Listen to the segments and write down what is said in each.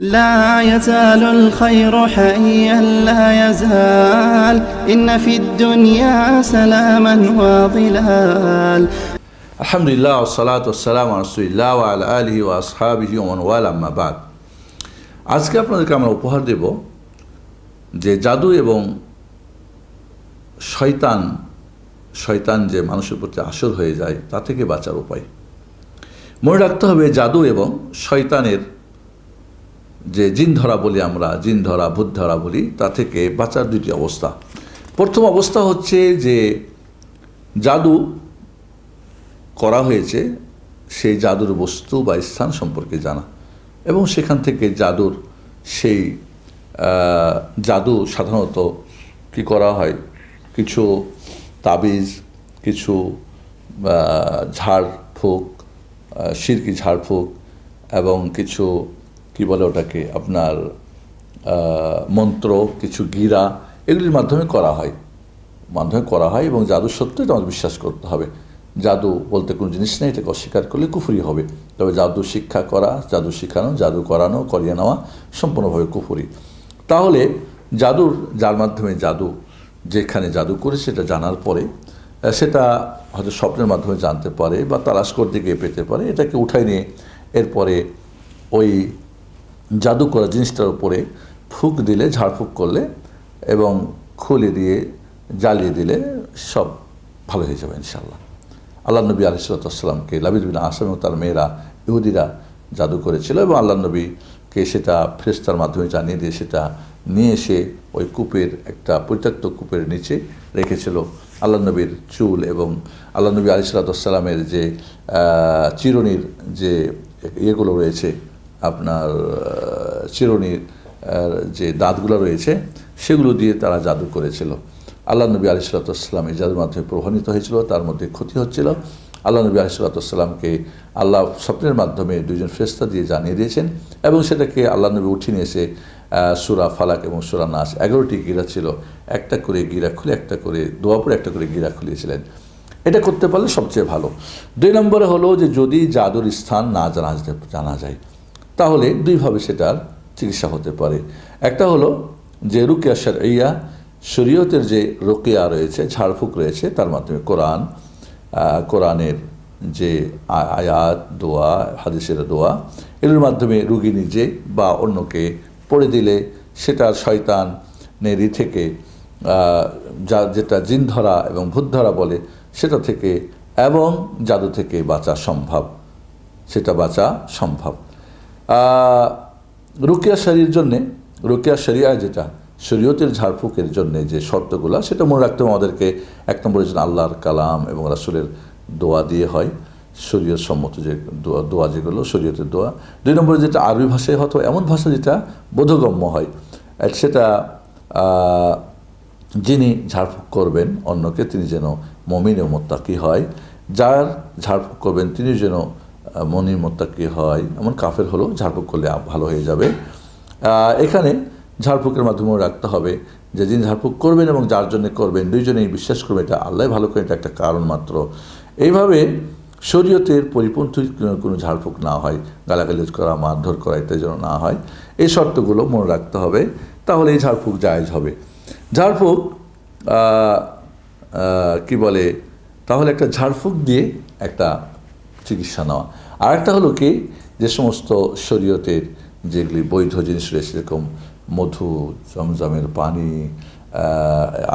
لا يزال الخير حيا لا يزال إن في الدنيا سلاما وظلال আলহামদুলিল্লাহ সালাত সালাম রসুল্লাহ আল আলহি ও আসহাবিহি ওমন ওয়াল আম্মাবাদ আজকে আপনাদেরকে আমরা উপহার দেব যে জাদু এবং শয়তান শয়তান যে মানুষের প্রতি আসর হয়ে যায় তা থেকে বাঁচার উপায় মনে রাখতে হবে জাদু এবং শয়তানের যে জিন ধরা বলি আমরা জিন ধরা ভূত ধরা বলি তা থেকে বাঁচার দুটি অবস্থা। প্রথম অবস্থা হচ্ছে যে জাদু করা হয়েছে সেই জাদুর বস্তু বা স্থান সম্পর্কে জানা। এবং সেখান থেকে জাদুর সেই জাদু সাধারণত কি করা হয়? কিছু তাবিজ কিছু আহ, ঝাড়ফুঁক সিরকি ঝাড়ফুঁক এবং কিছু কি বলে ওটাকে? আপনার মন্ত্র, কিছু গিরা, এগুলির মাধ্যমে করা হয়। মাধ্যমে করা হয় এবং জাদু সত্য আমাদের বিশ্বাস করতে হবে। জাদু বলতে কোনো জিনিস নেই, এটাকে অস্বীকার করলে কুফুরি হবে। তবে জাদু শিক্ষা করা, জাদু শেখানো, জাদু করানো, করিয়ে নেওয়া সম্পূর্ণভাবে কুফুরি। তাহলে জাদুর, যার মাধ্যমে জাদু, যেখানে জাদু করে সেটা জানার পরে সেটা হয়তো স্বপ্নের মাধ্যমে জানতে পারে বা তালাশ করতে গিয়ে পেতে পারে, এটাকে উঠাই নিয়ে এরপরে ওই জাদু করা জিনিসটার উপরে ফুক দিলে, ঝাড়ফুঁক করলে এবং খুলে দিয়ে জ্বালিয়ে দিলে সব ভালো হয়ে যাবে ইনশাল্লাহ আল্লাহ নবী আলিসাল্লামকে লাবিদ বিন আসাম এবং তার মেয়েরা ইহুদিরা জাদু করেছিল এবং আল্লাহ নবীকে সেটা ফ্রেস্তার মাধ্যমে জানিয়ে দিয়ে সেটা নিয়ে এসে ওই কূপের একটা পরিত্যক্ত কূপের নিচে রেখেছিল। আল্লাহ নবীর চুল এবং আল্লাহ নবী আলিসাল্লামের যে চিরনির যে ইয়েগুলো রয়েছে আপনার চিরুনির যে দাঁতগুলো রয়েছে, সেগুলো দিয়ে তারা জাদু করেছিল। আল্লাহ নবী আলি সাল্লাতাম এই জাদুর মাধ্যমে প্রভাবিত হয়েছিল, তার মধ্যে ক্ষতি হচ্ছিল। আল্লাহ নবী আলি আল্লাহ স্বপ্নের মাধ্যমে দুইজন ফেস্তা দিয়ে জানিয়ে দিয়েছেন এবং সেটাকে আল্লাহ নবী উঠিয়ে নিয়ে এসে সুরা ফালাক এবং সুরা নাচ এগারোটি গিরা ছিল। একটা করে গিরা খুলে, একটা করে দোয়া পরে একটা করে গিরা খুলিয়েছিলেন। এটা করতে পারলে সবচেয়ে ভালো। দুই নম্বরে হলো যে যদি জাদুর স্থান না জানা জানা যায় তাহলে দুইভাবে সেটার চিকিৎসা হতে পারে। একটা হলো যে রুকিয়া ইয়া শরীয়তের যে রোকেয়া রয়েছে ঝাড়ফুঁক রয়েছে, তার মাধ্যমে কোরআন কোরআনের যে আয়াত, দোয়া, হাদিসের দোয়া, এগুলোর মাধ্যমে রুগী নিজে বা অন্যকে পড়ে দিলে সেটার শয়তান নেরি থেকে যা, যেটা জিন ধরা এবং ভূত ধরা বলে, সেটা থেকে এবং জাদু থেকে বাঁচা সম্ভব। সেটা বাঁচা সম্ভব। রুকিয়া শাড়ির জন্যে, রুকিয়া শরিয়া যেটা, শরীয়তের ঝাড়ফুঁকের জন্য যে শর্তগুলো, সেটা মনে রাখতে হবে আমাদেরকে। এক নম্বরের জন্য আল্লাহর কালাম এবং রাসুলের দোয়া দিয়ে হয়, শরীয়ত সম্মত যে দোয়া দোয়া যেগুলো, শরীয়তের দোয়া। দুই নম্বরে যেটা আরবি ভাষায় হতো এমন ভাষা যেটা বোধগম্য হয় সেটা যিনি ঝাড়ফুঁক করবেন অন্যকে তিনি যেন মমিন ও মোত্তাকি হয়, যার ঝাড়ফুঁক করবেন তিনি যেন মনির মোত্তাকি হয়, এমন কাফের হলেও ঝাড়ফুঁক করলে ভালো হয়ে যাবে। এখানে ঝাড়ফুঁকের মাধ্যমেও রাখতে হবে যে যিনি ঝাড়ফুঁক করবেন এবং যার জন্য করবেন, দুইজনেই বিশ্বাস করবেন, এটা আল্লাহ ভালো করে এটা একটা কারণ মাত্র। এইভাবে শরীয়তের পরিপন্থী কোনো- ঝাড়ফুঁক না হয় গালাগালি করা, মারধর করা ইত্যাদি যেন না হয়। এই শর্তগুলো মনে রাখতে হবে তাহলে এই ঝাড়ফুঁক জায়েজ হবে। ঝাড়ফুঁক কি বলে? তাহলে একটা ঝাড়ফুঁক দিয়ে একটা চিকিৎসা নেওয়া। আর একটা হলো কি, যে সমস্ত শরীয়তের যেগুলি বৈধ জিনিস রয়েছে, যেরকম মধু, জমজমের পানি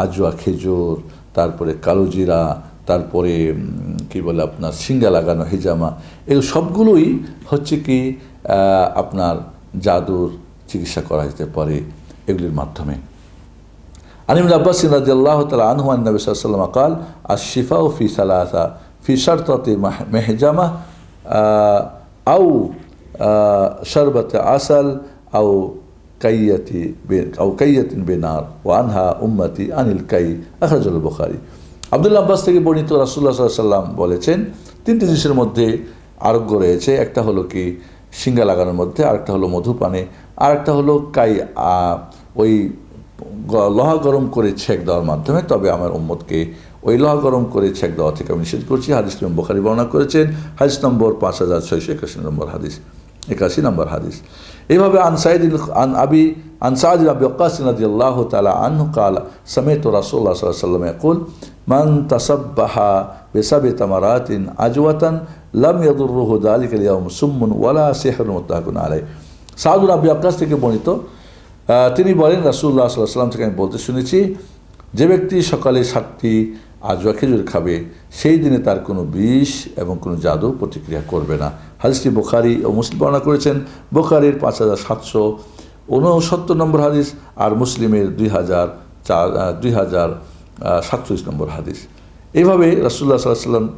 আজুয়া, খেজুর, তারপরে কালোজিরা, তারপরে কি বলে আপনার সিঙ্গা লাগানো, হিজামা এই সবগুলোই হচ্ছে কি আপনার জাদুর চিকিৎসা করা যেতে পারে এগুলির মাধ্যমে। আলিমুল আব্বাস রাজি আল্লাহ তালা আনহু আন্নবী সাল্লাম আকাল আর শিফা ও ফি সালাহা في ثلاثة في شرطة مح- محجمة آه، أو آه، شربة عسل أو كية ب- أو كية بنار وعنها أمتي عن الكي أخرجه البخاري আবদুল্লাহ আব্বাস থেকে বর্ণিত রাসুল্লাহ সাল্লাম বলেছেন তিনটি জিনিসের মধ্যে আরোগ্য রয়েছে একটা হলো কি সিঙ্গা লাগানোর মধ্যে আরেকটা হলো মধুপানে আরেকটা হলো কাই আহ, ওই গ- লোহা গরম করে ছেক দেওয়ার মাধ্যমে তবে আমার উম্মতকে ওই লহা গরম করে ছেক দেওয়া থেকে আমি নিষেধ করছি, হাদিস ইমাম বোখারি বর্ণনা করেছেন, হাদিস নম্বর পাঁচ হাজার ছয়শো একাশি নম্বর হাদিস, একাশি নম্বর হাদিস। এইভাবে আনসাইদ আন আবি আনসাদ আবি ওকাস নদী আল্লাহ তালা আনহু কাল, সমেত রাসোল্লা সাল্লাম একুল মান তাসাব্বাহা বেসাবে তামারাতিন আজওয়াতান লাম ইয়াদুরুহু দালিক ইয়াউম সুম্মুন ওয়ালা সিহরুন মুত্তাহাকুন আলাই সাউদুল আবি আকাশ থেকে বর্ণিত তিনি বলেন রাসুল্লাহ সাল্লাহ সাল্লাম থেকে আমি বলতে শুনেছি, যে ব্যক্তি সকালে সাতটি আজওয়া খেজুর খাবে, সেই দিনে তার কোনো বিষ এবং কোনো জাদু প্রতিক্রিয়া করবে না। হাদিসটি বোখারি ও মুসলিম বর্ণনা করেছেন। বোখারির পাঁচ হাজার সাতশো ঊনসত্তর নম্বর হাদিস আর মুসলিমের দুই হাজার চার দুই হাজার সাতচল্লিশ নম্বর হাদিস। এইভাবে রাসুল্লাহ সাল্লাহ সাল্লাম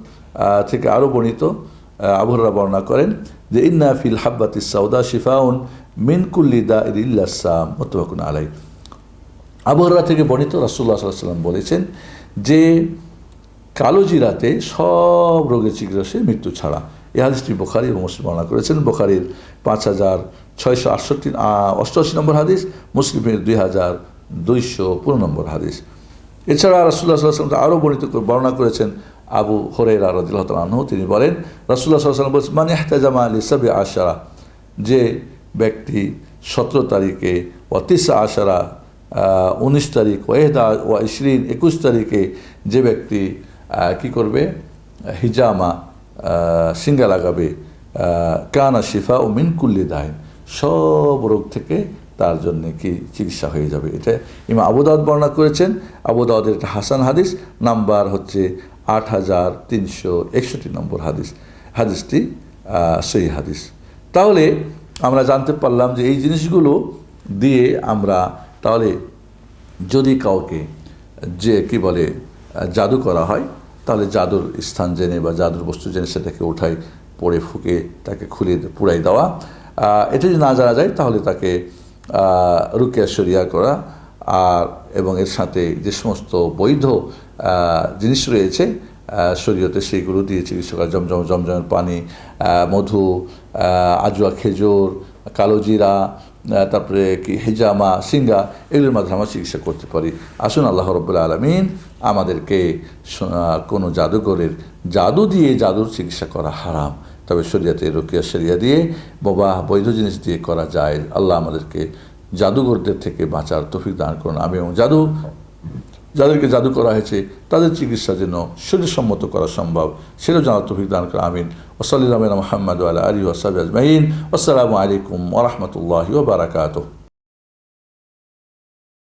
থেকে আরও বর্ণিত আবহরা বর্ণনা করেন যে, ইন্না ফিল হাব্বাতি সাউদা শিফাউন মিনকুল্লি দা ইল্লাসাম মতবাকুন আলাই আবহরা থেকে বর্ণিত রাসুল্লাহ সাল্লাহ সাল্লাম বলেছেন যে কালো জিরাতে সব রোগের চিকিৎসা মৃত্যু ছাড়া। এই হাদিসটি বোখারি এবং মুসলিম বর্ণনা করেছেন। বোখারির পাঁচ হাজার ছয়শো আটষট্টি অষ্টআশি নম্বর হাদিস, মুসলিমের দুই হাজার দুইশো পনেরো নম্বর হাদিস। এছাড়া রাসুল্লাহ সাল্লাম আরও বর্ণিত বর্ণনা করেছেন আবু হরেরা রাদিল্লাহ আনহু। তিনি বলেন রাসুল্লাহ সাল্লাম বলছেন মানে এহতাজামা আলী সাবে আশারা যে ব্যক্তি সতেরো তারিখে অতিসা আশারা উনিশ তারিখ, ওয়েহদা ও ইশরিন একুশ তারিখে যে ব্যক্তি কি করবে? হিজামা সিঙ্গা লাগাবে কানা শিফা ও মিনকুল্লি দাইন। সব রোগ থেকে তার জন্য কি চিকিৎসা হয়ে যাবে? এটা ইমা আবুদাউদ বর্ণনা করেছেন। আবুদাউদের একটা হাসান হাদিস, নাম্বার হচ্ছে আট হাজার তিনশো একষট্টি নম্বর হাদিস। হাদিসটি সেই হাদিস। তাহলে আমরা জানতে পারলাম যে এই জিনিসগুলো দিয়ে আমরা তাহলে যদি কাউকে যে কি বলে জাদু করা হয় তাহলে জাদুর স্থান জেনে বা জাদুর বস্তু জেনে সেটাকে উঠাই পড়ে ফুকে তাকে খুলে পুড়াই দেওয়া। এটা যদি না জানা যায় তাহলে তাকে রুকিয়া শরিয়া করা। আর এবং এর সাথে যে সমস্ত বৈধ জিনিস রয়েছে শরীয়তে সেইগুলো দিয়ে চিকিৎসা করা। জমজম জমজমের পানি মধু আজুয়া খেজুর কালো জিরা আহ, তারপরে কি হেজামা, সিঙ্গা, এগুলোর মাধ্যমে আমরা চিকিৎসা করতে পারি। আসুন আল্লাহ রব্বুল্লা আলমিন আমাদেরকে কোনো জাদুঘরের জাদু দিয়ে জাদুর চিকিৎসা করা হারাম। তবে শরিয়াতে রোকিয়া শরিয়া দিয়ে বাবা বৈধ জিনিস দিয়ে করা যায়। আল্লাহ আমাদেরকে জাদুঘরদের থেকে বাঁচার তফিক দান করুন। আমি এবং জাদু যাদেরকে জাদু করা হয়েছে, তাদের চিকিৎসা যেন শরীরসম্মত করা সম্ভব। সেটাও জানার তফিক দান করা আমিন। ওসলিম মোহাম্মদ আলী ওসাব আজমাইন। আসসালামু আলাইকুম ওরহমতুল্লাহ ওবরাকাতুহ